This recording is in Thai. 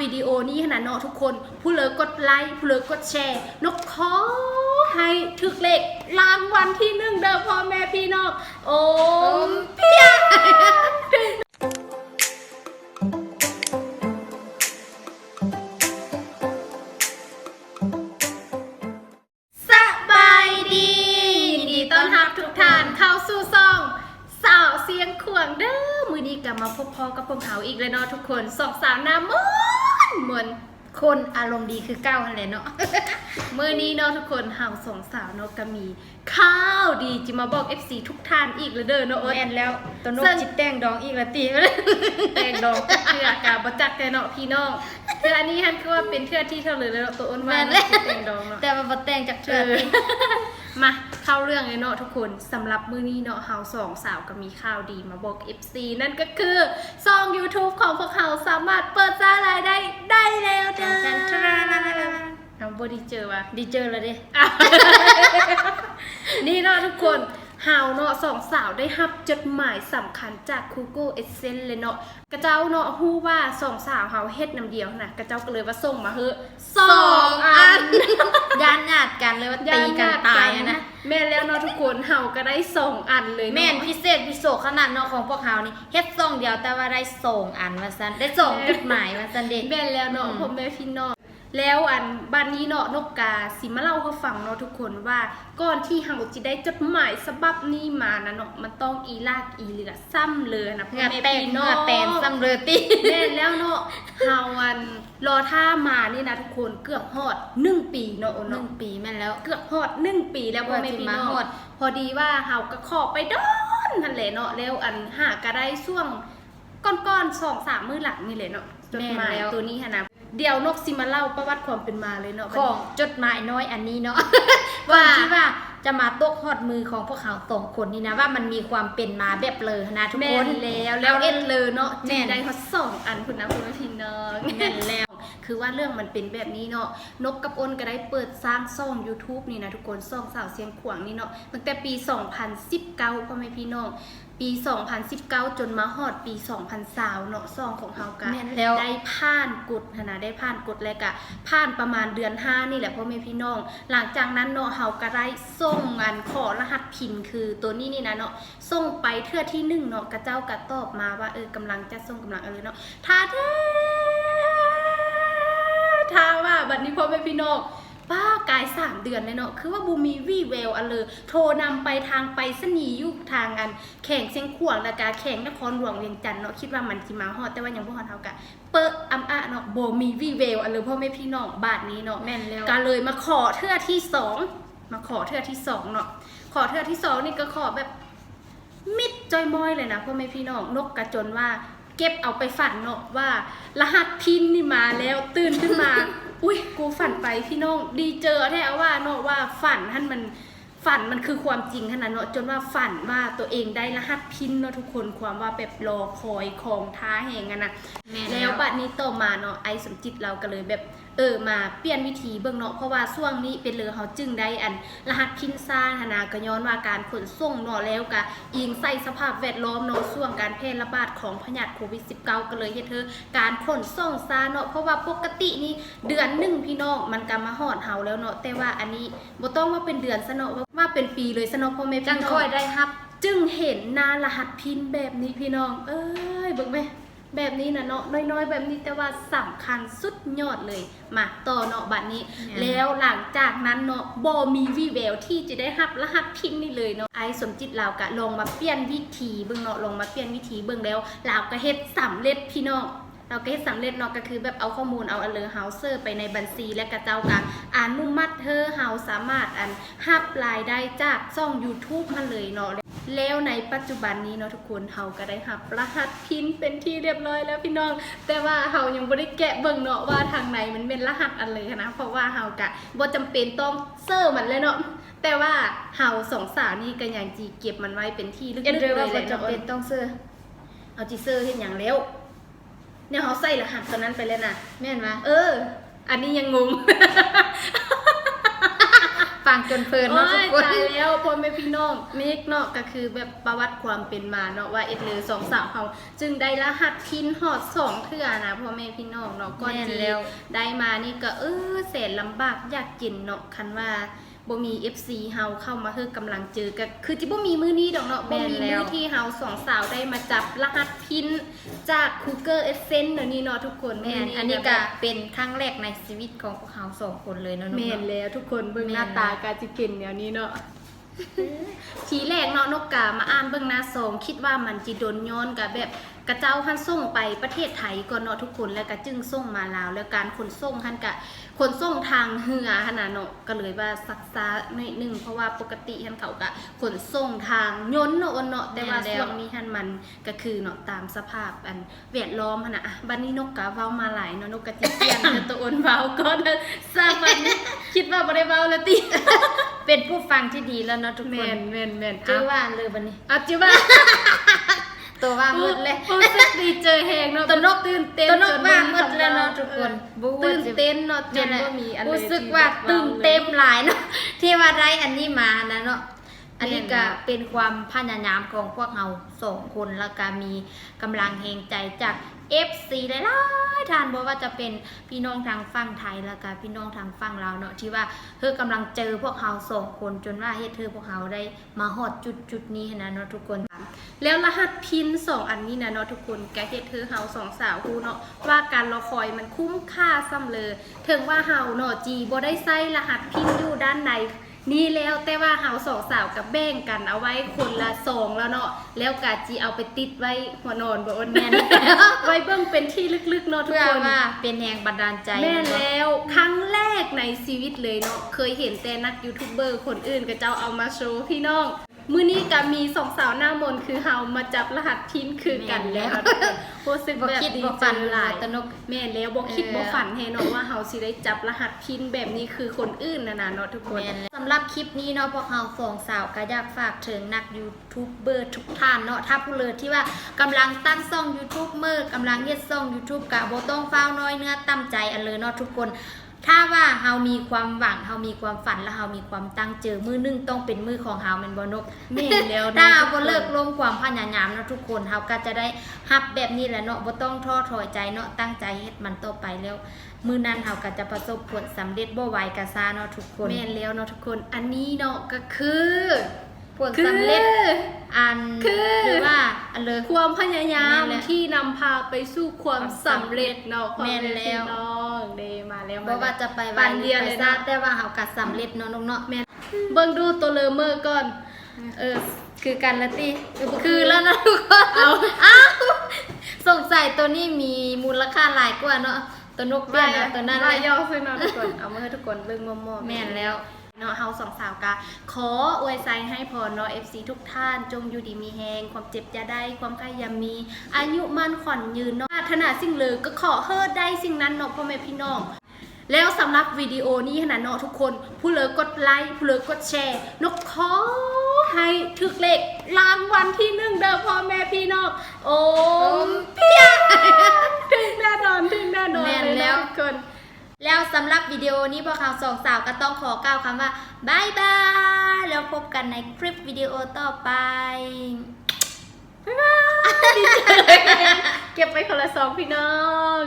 วิดีโอนี้ขนาดเนาะทุกคน ผู้เลยกกดไลค์ผู้เลยกกดแชร์ นกขอให้ถึกเลขรางวัลที่หนึ่งเด้อพ่อแม่พี่น้องโอมเพียงสบายดียินดีต้อนรับทุกท่านเข้าสู่ซอง สาวเสียงขวางเด้อมือนี้กลับมาพบพอกับพวกเขาอีกแล้วเนาะทุกคนสองสาวหน้าม นมวนคนอารมณ์ดีคือเก้าหันแหละเนาะมือนี้เนาะทุกคนเฮาสองสาวเนาะก็มีข้าวดีจิมาบอก FC ทุกท่านอีกแล้วเด้อเนาะโอ๊ตแม่นแล้วตัวนกซึ่งจิตแต้งดองอีกละตีไปเลยแตงดองเทือกาบจักแต่เนาะพี่น้องเทืออันนี้ฮันคือว่าเป็นเทือที่เท่าเลยแล้วเนาะตัวอ้นว่าแม่นเนาะแตงดองเนาะแต่ว่าบ่แต่งจากเทือเออ มาเข้าเรื่องเลยเนาะทุกคนสำหรับมื้อนี้เนาะเฮาสองสาวก็มีข่าวดีมาบอก FC นั่นก็คือซอง YouTube ของพวกเขาสามารถเปิดสร้างรายได้ได้แล้วเด้อน้องบดีเจอวะดีเจอแล้วเด้ นี่เนาะทุกคน เฮาเนาะสองสาวได้รับจดหมายสำคัญจาก Google Essence เลยเนาะกระเจ้าเนาะฮู้ว่าสองสาวเฮาเฮ็ดน้ำเดียวนะกระเจ้าก็เลยว่าส่งมาเฮ้อะสองอันยานญาติกันเลยว่าตีกันตายอะนะแม่นแล้วเนาะทุกคนเฮาก็ได้ส่งอันเลยเนาะแม่นพิเศษพิโสขนาดเนาะของพวกเฮานี่เฮ็ดส่งเดียวแต่ว่าได้ส่งอันว่าซั่นได้ส่งจดหมายว่าซั่นเด้แม่นแล้วเนาะอืมพ่อแม่พี่น้อง แล้วอันบ้านนี้เนาะนกกาสิมาเล่าให้ฟังเนาะทุกคนว่าก่อนที่เฮาจะได้จดหมายฉบับนี้มานะเนาะมันต้องอีลากอีเหลือซ้ำเลยนะพ่อเหงาแม่แตกพี่เนื้น้อองแตนซ้ำเลยติแม่นแล้วเนาะเฮาอันรอท่ามานี่นะทุกคนเกือบฮอดหนึ่งปีเนาะโอหเนาะนึ่งปีแม่นแล้วเกือบฮอดหนึ่งปีแล้วพ่อแม่พี่น้องว่าสิมาฮอดพอดีว่าเฮาก็ขอไปดอนนั่นแหละเนาะแล้วอันหาก็ได้ช่วงก้อนๆสองสามมื้อหลังนี่แหละเนาะจดหมายแม่นแล้วตัวนี้ค่ะนะ เดี๋ยวนกสิมาเล่าประวัติความเป็นมาเลยเนาะของจดหมายน้อยอันนี้เนาะว่าว่าที่ว่าจะมาตกฮอดมือของพวกเขาสองคนนี่นะว่ามันมีความเป็นมาแบบเลยนะทุกแม่คนนแล้วแล้วเอ็นเลยเนาะแม่จีนได้เขาสองอันคุณนะคุณแม่พี่น้องแม่นแล้วคือว่าเรื่องมันเป็นแบบนี้เนาะนกกับอ้นก็ได้เปิดสร้างช่อง YouTube นี่นะทุกคนช่องสาวเสียงขวางนี่เนาะตั้งแต่ปี 2019พ่อแม่พี่น้อง ปี 2019 จนมาฮอดปี 2020เนาะช่องของเฮากะแม่นแล้ว ได้ผ่านกฎหั้นนะได้ผ่านกฎแล้วกะผ่านประมาณเดือน 5 นี่แหละพ่อแม่พี่น้อง หลังจากนั้นเนาะเฮาก็ได้ส่งงานขอรหัสพินคือตัวนี้นี่นะเนาะส่งไปเทื่อที่หนึ่งเนาะกระเจ้าก็ตอบมาว่าเออกำลังจะส่งกำลังเออเนาะถ้าแท้ถ้าว่าบัดนี้พ่อแม่พี่น้อง ป้ากายสามเดือนเลยเนาะคือว่าบูมีวีแววอันเลยโทรนำไปทางไปสนีย์อยุคทางอัน แข่งเชียงขวางและกาแข่งนครหลวงเวียงจันทน์เนาะคิดว่ามันสิมาฮอดแต่ว่ายังบ่ฮอดเท่ากันเปิดอำอะเนาะบ่มีวีแววอันเลยพ่อแม่พี่น้องบาทนี้เนาะแม่นแล้วก็เลยมาขอเทื่อที่สองมาขอเทื่อที่สองเนาะขอเทื่อที่สองนี่ก็ขอแบบมิดจอยมอยเลยนะพ่อแม่พี่น้องนกกระจนว่าเก็บเอาไปฝันเนาะว่า รหัสพินนี่มาแล้วตื่นขึ้นมา อุ้ยกูฝันไปพี่น้องดีเจอแท้ว่าเนาะว่าฝันท่านมันฝันมันคือความจริงขนาดเนาะจนว่าฝันว่าตัวเองได้รหัสพินเนาะทุกคนความว่าแบบรอคอยของท้าแหงกันนะแม่นแล้วบัดนี้ต่อมาเนาะไอสมจิตเราก็เลยแบบเออมาเปลี่ยนวิธีเบิ่งเนาะเพราะว่าช่วงนี้เป็นเรือเขาจึงได้อัน รหัสพินซ่าธนาก็ย้อนว่าการขนส่งเนาะแล้วก็อิงใส่สภาพแวดล้อมเนาะช่วงการแพร่ระบาดของพยาธิโควิด -19 ก็เลยเฮ็ดเธอการขนส่งซ่าเนาะเพราะว่าปกตินี่เดือนหนึ่งพี่น้องมันก็มาฮอดเฮาแล้วเนาะแต่ว่าอันนี้บ่ต้องว่าเป็นเดือนซะเนาะว่าว่าเป็นปีเลยซะเนาะพ่อแม่จัพี่งน้องค่อยได้รับ จึงเห็นหน้ารหัสพินแบบนี้พี่น้อง เอ้ยเบิ่งไหม แบบนี้นะเนาะน้อยๆ แบบนี้แต่ว่าสำคัญสุดยอดเลยมาต่อเนาะบัดนี้เนี่ยแล้วหลังจากนั้นเนาะบอมีวีแววที่จะได้รับรหัสพินนี่เลยเนาะไอ้สมจิตลาวกะลองมาเปลี่ยนวิธีเบิ่งเนาะลองมาเปลี่ยนวิธีเบิ่งแล้วลาวก็เฮ็ดสำเร็จพี่น้องเราก็เฮ็ดสำเร็จเนาะก็คือแบบเอาข้อมูลเอาอันเลอเฮาเซอร์ไปในบัญชีและกระเจ้ากะอนุมัติเธอเฮาสามารถอันหับรายได้จากช่อง YouTube มาเลยเนาะ แล้วในปัจจุบันนี้เนาะทุกคนเฮาก็ได้หับรหัสพินเป็นที่เรียบร้อยแล้วพี่น้อง แต่ว่าเฮายังบ่ได้แกะเบิ่งเนาะว่าทางไหนมันเป็นรหัสอะไรนะเพราะว่าเฮากะบ่จำเป็นต้องเซอร์มันเลยเนาะแต่ว่าเฮาสองสาวนี่ก็ยังจีเก็บมันไว้เป็นที่ลึกเอ็นๆเรือเลว่ายบ่แหละจำเนาะเป็นต้องซื้อเอาจีเซอร์เฮ็ดหยังแล้วเนี่ยเฮาใส่รหัสตัวนั้นไปแล้วนะแม่นว่าเออ อันนี้ยังงง ฟังจนเพลินเนาะทุกคนโอ้ยตายแล้วพ่อแม่พี่น้องนี่เนาะก็คือแบบประวัติความเป็นมาเนาะว่าเอ็ดเลยสองสาวเขาจึงได้รหัสพินหอดสองเทื่อนะพ่อแม่พี่น้องเนาะก่อนแม่นที่แล้วได้มานี่ก็เออแสนลำบากอยากกินเนาะคันว่า บ่มี FC เฮาเข้ามาเฮือกำลังเจอก็คือจิบ่มีมื้อนี้ดอกเนาะบ่มีแม่นแล้มื้วอที่เฮาสองสาวได้มาจับรหัสพินจาก Google Essence เนาะนี่เนาะทุกคนแม่นอันนี้ก็เป็นครั้งแรกในชีวิตของพวกเขาสองคนเลยเนาะแม่นเนาะแล้วทุกคนเบิ่งหน้าแม่นตากาจิเป็นแนวนี้เนาะทีแรกเนาะนกกามาอ่านเบื้องหน้าซองคิดว่ามันจิโดนย้อนกับแบบ กระเจ้าหันส่งไปประเทศไทยก่อนเนาะทุกคนแล้วก็จึงส่งมาลาว แล้วการขนส่งหันกะขนส่งทางเหือขนาดเนาะก็เลยว่าซักซาหน่อยหนึงเพราะว่าปกติหันเขากะขนส่งทางยนต์เนาะเนาะแต่ว่าแม่นแล้วช่วงนี้หันมันก็คือเนาะตามสภาพอันแวดล้อมหันน่ะอะบัดนี้นกกาเว้ามาหลายเนาะนกกะจิเปลี่ยนแต่ตัวอ้นเว้าก่อนนะทราบวันนี้คิดว่าบ่ได้เว้าแล้วติเป็นผู้ฟังที่ดีแล้วเนาะทุกคแม่นนแม่นแม่นเจอว่าเลยบันนี้อาจิว่า ตัวว่ามืดเลยรู้สึกดีเจอแหงเนาะตัวนกตื่นเต้นตัวนกจว่าบ่มืดแล้วเนาะทุกคนเออตื่นเต้นเนาะจเนี่ยนแหละบ่มีอะไรรู้สึกว่าที่ตึงว้าลยเต็มหลายเนาะที่ว่าได้อันนี้มานะเนาะอันนี้แม่นก็นะเป็นความพยายามของพวกเราสองคนแล้วก็มีกำลังแหงใจจาก FC หลายๆท่านบอกว่าจะเป็นพี่น้องทางฝั่งไทยแล้วก็พี่น้องทางฝั่งลาวเนาะที่ว่าเธอกำลังเจอพวกเราสองคนจนว่าเฮ็ดเธอพวกเราได้มาฮอดจุดจุดนี้นะเนาะทุกคน แล้วรหัสพินสองอันนี้นะเนาะทุกคนแกเฮ็ดเธอเฮาสองสาวฮู้เนาะว่าการรอคอยมันคุ้มค่าซ้ำเลยถึงว่าเฮาเนาะจีบ่ได้ใส่รหัสพินอยู่ด้านใน นี่แล้วแต่ว่าเฮาสองสาวกับแบ่งกันเอาไว้คนละสองแล้วเนาะแล้วกาจีเอาไปติดไว้หัวนอนบ่อ้นแม่นไว้เบิ่งเป็นที่ลึกๆเนาะทุกเพื่อคน ว่าเป็นแรงบันดาลใจแม่นเนาะแล้ว ครั้งแรกในชีวิตเลยเนาะเคยเห็นแต่นักยูทูบเบอร์คนอื่นก็เจ้าเอามาโชว์พี่น้อง มื้อนี้ก็มีสองสาวหน้ามนต์คือเฮามาจับรหัสพินคือกันแล้วรู้สึกบ่แบบคิดดีบ่ใจฝันหลายตนกแม่นแล้วบ่คิดเออบ่ฝันให้เนาะว่าเฮาสิได้จับรหัสพินแบบนี้คือคนอื่นนะนะเนาะทุกคนแม่นแล้วสำหรับคลิปนี้เนาะพวกเราสองสาวก็อยากฝากถึงนักยูทูบเบอร์ทุกท่านเนาะถ้าผู้เลยที่ว่ากำลังตั้งช่อง YouTube เมื่อกำลังเฮ็ดช่อง YouTube กะบ่ต้องฟ้าวน้อยเนื้อตั้มใจอันเลยเนาะทุกคน ถ้าว่าเฮามีความหวังเฮามีความฝันและเฮามีความตั้งเจอมือหนึงต้องเป็นมือของเฮาแม่นบ่นกแม่นแล้วถ้าเนาะเฮาทุบ่คนเลิกลงความพยายามเนาะทุกคนเฮาก็จะได้ฮับแบบนี้แหละเนาะบ่ต้องท้อถอยใจเนาะตั้งใจเฮ็ดมันต่อไปแล้ว มื้อนั้นเฮาก็จะประสบผลสำเร็จบ่ไหวก็ซาเนาะทุกคน แม่นแล้วเนาะทุกคน อันนี้เนาะก็คือ ผลสำเร็จอันคือ หรือว่าอันเลย ความพยายามแม่นแล้วที่นำพาไปสู่ความสำเร็จเนาะแม่นแล้วพ่อม่พี่น้องเดมา แล้วบ่ว่าจะไปไวปันหรืเดีอยวไปเลยซานะแต่ว่าเฮาก็สำเร็จเนาะน้องเนาะแม่นเบิ่งดูตัวเลอเมอร์ก่อน เออ คือกันละติคือแล้วนะทุกคนเอาอ้าวสงสัยตัวนี้มีมูลค่าหลายกว่าเนาะตัวนกเบี้ยเนาะตัวนั้นแหว่าละย่อซึ่งเนาะทุกคนเอามาให้ทุกคนเบิ่งมอมๆแม่นแล้วเนาะเฮาสองสาวกะขออวยใจให้พรเนาะ FC ทุกท่าน จงอยู่ดีมีแฮงความเจ็บอย่าได้ความไข้อย่ามี อายุมั่นขวัญยืนเนาะปรารถนาสิ่งเลยก็ขอเฮิดได้สิ่งนั้นเนาะพ่อแม่พี่น้อง แล้วสำหรับวิดีโอนี้ขนาดเนาะทุกคน ผู้เลยกกดไลค์ผู้เลยกกดแชร์ นกขอให้ถึกเลขรางวัลที่หนึ่งเด้อพ่อแม่พี่น้องโอ้มเปียถึงแน่นอนถึงแน่นอนแม่นเลยแล้วทุกคนแล้วสำหรับวิดีโอนี้พวกเราสองสาวก็ต้องขอกล่าวคำว่าบายบายแล้วพบกันในคลิปวิดีโอต่อไปบายบายดีใจเก็บไปคนละสองพี่น้อง